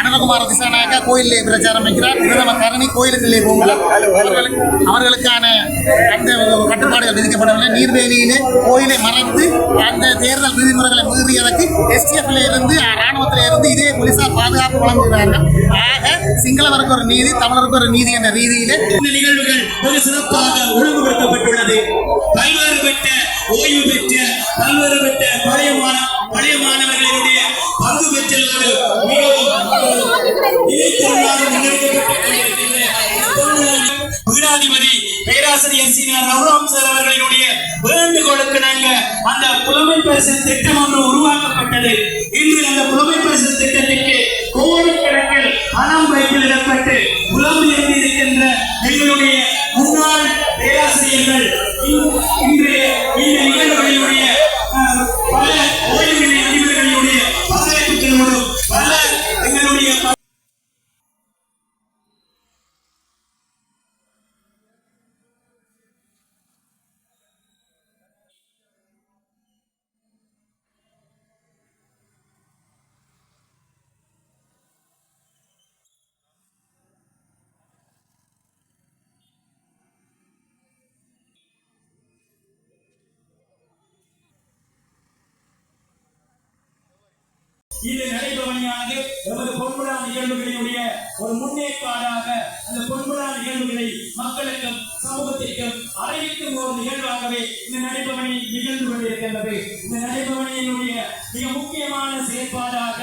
அனந்தகுமார திசாநாயக்கா கோயிலே பிரச்சாரம் வைக்கிறார். பிரதம கரணி கோயிலுக்குள்ளே போகல அவர்களுக்கு அவர்களுக்கான அந்த கட்டுப்பாடுகள் விதிக்கப்படவில்லை. நீர்வேலியிலே கோயிலை மறைத்து அந்த தேர்தல் விதிமுறைகளை மீறியதற்கு எஸ்டிஎஃப்ல இருந்து ராணுவத்தில இருந்து இதே போலீசார் பாதுகாப்பு வழங்குகிறார்கள். ஆக சிங்களவருக்கு ஒரு நீதி தமிழருக்கு ஒரு நீதி என்ற ரீதியிலே இந்த நிகழ்வுகள் மிக சிறப்பாக ஒழுங்குபடுத்தப்பட்டுள்ளது. பல்வேறு பெற்ற ஓய்வு பெற்ற பல்வேறு பெற்ற பழைய பழைய மாணவர்களுடைய பங்கு பெற்றலோடு மிகவும் பீடாதிபதி பேராசிரியர் சீனியர் ரகுராம் சார் அவர்களினுடைய வேண்டுகோளுக்கு நாங்க அந்த புலமை பரிசு திட்டம் ஒன்று உருவாக்கப்பட்டது. இன்று அந்த புலமை பரிசு திட்டத்திற்கு கோடிக்கணக்கில் பணம் வைப்பிலிடப்பட்டு புலம் எழுதியிருக்கின்ற எங்களுடைய முன்னாள் பேராசிரியர்கள். இந்த நடைபவனியானது எமது பொன்விழா நிகழ்வுகளினுடைய ஒரு முன்னேற்பாடாக அந்த பொன்விழா நிகழ்வுகளை மக்களுக்கும் சமூகத்திற்கும் அறிவிக்கும் ஒரு நிகழ்வாகவே இந்த நடைபவனி நிகழ்ந்து கொண்டிருக்கின்றது. இந்த நடைபவனியினுடைய மிக முக்கியமான செயற்பாடாக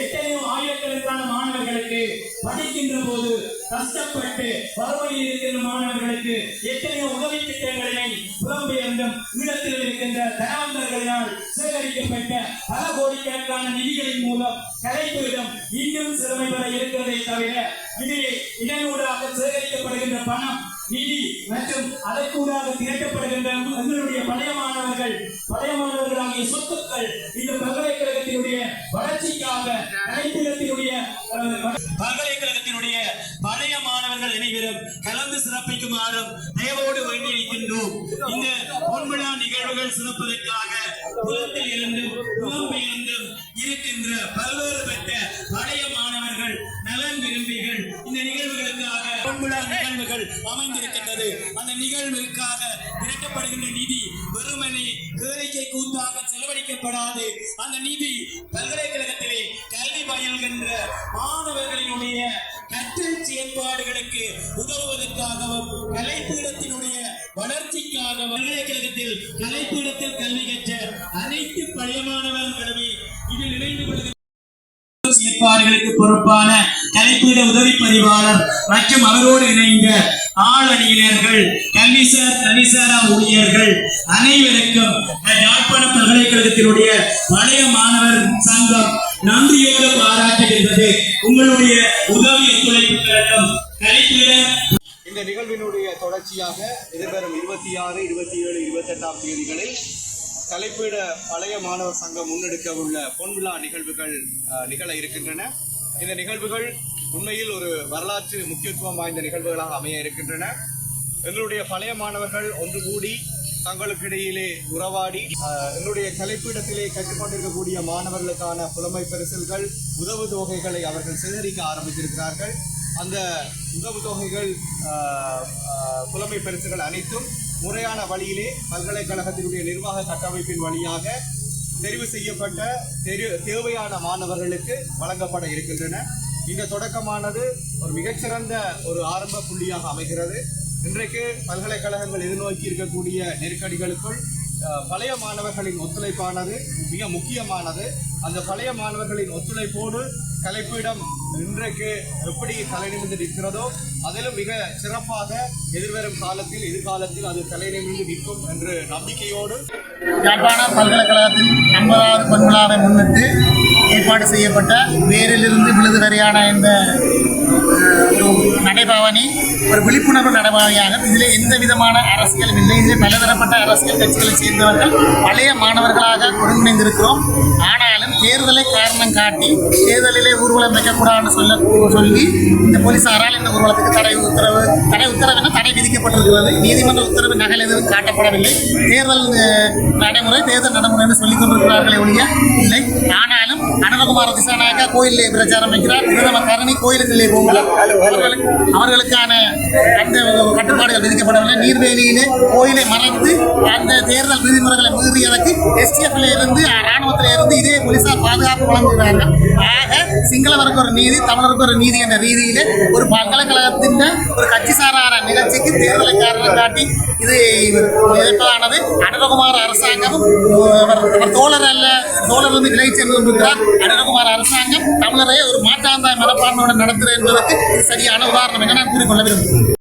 எத்தனை ஆயிரக்கணக்கான மாணவர்களுக்கு படிக்கின்ற போது கஷ்டப்பட்டு வறுமையில் இருக்கின்ற மாணவர்களுக்கு எத்தனையோ உதவி திட்டங்களினை புலம்பெயர்ந்தும் ஈழத்தில் இருக்கின்ற தனவந்தர்களினால் சேகரிக்கப்பட்ட பல கோடிக்கணக்கான நிதிகளின் மூலம் கலைப்பீடம் இன்னும் சிறுமை பெற இருக்கிறதை தவிர இதிலே இதனூடாக சேகரிக்கப்படுகின்ற பணம் மற்றும் அதற்கூடாக திரட்டப்படுகின்ற எங்களுடைய பழைய மாணவர்கள் பழைய மாணவர்களாகிய சொத்துக்கள் இந்த பல்கலைக்கழகத்தினுடைய வளர்ச்சிக்காக கலைப்பீடத்தினுடைய பல்கலைக்கழகத்தினுடைய பழைய மாணவர்கள் அனைவரும் கலந்து சிறப்பிக்குமாறும் தயவோடு வேண்டி இருக்கின்றோம் இந்த பொன்விழா நிகழ்வுகள் சிறப்பதற்காக புலத்தில் இருந்தும் அமைந்திருக்கின்றது. அந்த நிகழ்விற்காக திரட்டப்படுகின்ற நிதி வெறுமனே கேளிக்கை கூத்தாக செலவழிக்கப்படாது. அந்த நிதி பல்கலைக்கழகத்திலே கல்வி பயில்கின்ற மாணவர்களினுடைய கற்றல் செயற்பாடுகளுக்கு உதவுவதற்காகவும் கலைப்பீடத்தினுடைய வளர்ச்சிக்காக பல்கலைக்கழகத்தில் கலைப்பீடத்தில் கல்வி கற்ற அனைத்து பழைய மாணவர்களுமே இதில் இணைந்து கொள்கின்ற செயற்பாடுகளுக்கு பொறுப்பான கலைப்பீட உதவி பதிவாளர் மற்றும் அவரோடு இணைந்த ஆளணியினர்கள் கல்விசார் கல்விசாரா ஊழியர்கள் அனைவருக்கும் யாழ்ப்பாண பல்கலைக்கழகத்தினுடைய பழைய மாணவர் சங்கம் நன்றியோடு பாராட்டுகின்றது. உங்களுடைய உதவி ஒத்துழைப்புகளுக்கும் கலைப்பீட இந்த நிகழ்வினுடைய தொடர்ச்சியாக எதிர்வரும் இருபத்தி ஆறு இருபத்தி ஏழு இருபத்தெட்டாம் தேதிகளில் தலைப்பிட பழைய மாணவர் சங்கம் முன்னெடுக்க உள்ள பொன்விழா நிகழ்வுகள் அஹ், நிகழ இருக்கின்றன. இந்த நிகழ்வுகள் உண்மையில் ஒரு வரலாற்று முக்கியத்துவம் வாய்ந்த நிகழ்வுகளாக அமைய இருக்கின்றன. எங்களுடைய பழைய மாணவர்கள் ஒன்று கூடி தங்களுக்கு இடையிலே உறவாடி என்னுடைய எங்களுடைய கலைப்பீடத்திலே கற்றுக்கொண்டிருக்கக்கூடிய மாணவர்களுக்கான புலமை பரிசல்கள் உதவு தொகைகளை அவர்கள் சேகரிக்க ஆரம்பித்திருக்கிறார்கள். அந்த உதவு தொகைகள் புலமை பரிசுகள் அனைத்தும் முறையான வழியிலே பல்கலைக்கழகத்தினுடைய நிர்வாக கட்டமைப்பின் வழியாக தெரிவு செய்யப்பட்ட தெரு தேவையான மாணவர்களுக்கு வழங்கப்பட இருக்கின்றன. இந்த தொடக்கமானது ஒரு மிகச்சிறந்த ஒரு ஆரம்ப புள்ளியாக அமைகிறது. இன்றைக்கு பல்கலைக்கழகங்கள் எதிர்நோக்கி இருக்கக்கூடிய நெருக்கடிகளுக்குள் பழைய மாணவர்களின் ஒத்துழைப்பானது மிக முக்கியமானது. அந்த பழைய மாணவர்களின் ஒத்துழைப்போடு கலைப்பீடம் இன்றைக்கு எப்படி தலை நிமிர்ந்து நிற்கிறதோ அதிலும் மிக சிறப்பாக எதிர்வரும் காலத்தில் எதிர்காலத்தில் அது தலை நிமிர்ந்து நிற்கும் என்று நம்பிக்கையோடு யாழ்ப்பாணம் பல்கலைக்கழகத்தின் ஐம்பதாவது பொன்விழாவை முன்னிட்டு ஏற்பாடு செய்யப்பட்ட வேரிலிருந்து விழுது வரையான இந்த ஒரு நடைபவனி ஒரு விழிப்புணர்வு நடைபவனியாக இதில் எந்த விதமான அரசியலும் இல்லை. இதில் பலதரப்பட்ட அரசியல் கட்சிகளை சேர்ந்தவர்கள் பழைய மாணவர்களாக ஒருங்கிணைந்திருக்கிறோம். ஆனாலும் தேர்தலை காரணம் காட்டி தேர்தலிலே ஊர்வலம் வைக்கக்கூடாதுன்னு சொல்ல சொல்லி இந்த போலீசாரால் இந்த ஊர்வலத்துக்கு தடை உத்தரவு தடை உத்தரவு தடை விதிக்கப்பட்டிருக்கிறது. நீதிமன்ற உத்தரவு நகல் எதுவும் காட்டப்படவில்லை. தேர்தல் நடைமுறை தேர்தல் நடைமுறைன்னு சொல்லிக் கொண்டிருக்கிறார்களே ஒழிய இல்லை. ஆனால் அனுரகுமார திசாநாயக்கா கோயிலில் பிரச்சாரம் வைக்கிறார். பிரதம கருணை கோயிலுக்குள்ளே அவர்களுக்கு அவர்களுக்கான அந்த கட்டுப்பாடுகள் விதிக்கப்படவில்லை. நீர்வேலியிலே கோயிலை மறைத்து அந்த தேர்தல் விதிமுறைகளை மீறியதற்கு எஸ்டிஎஃப்ல இருந்து ராணுவத்தில இருந்து இதே போலீசார் பாதுகாப்பு வழங்குகிறார்கள். ஆக சிங்களவருக்கு ஒரு நீதி தமிழருக்கு ஒரு நீதி என்ற ரீதியிலே ஒரு பல்கலைக்கழகத்தின் ஒரு கட்சி சாரான நிகழ்ச்சிக்கு தேர்தலை காரணம் காட்டி இது எதிர்ப்பதானது. அரசாங்கமும் அவர் அவர் தோழர் அல்ல தோழர் வந்து நிலை சென்று கொண்டிருக்கிறார். அரசாங்கம் தமிழரை ஒரு மாற்றாந்தாய் மனப்பான்மையுடன் நடத்துகிறது என்பதற்கு சரியான உதாரணம் என நான் கூறிக்கொள்ள விரும்புகிறேன்.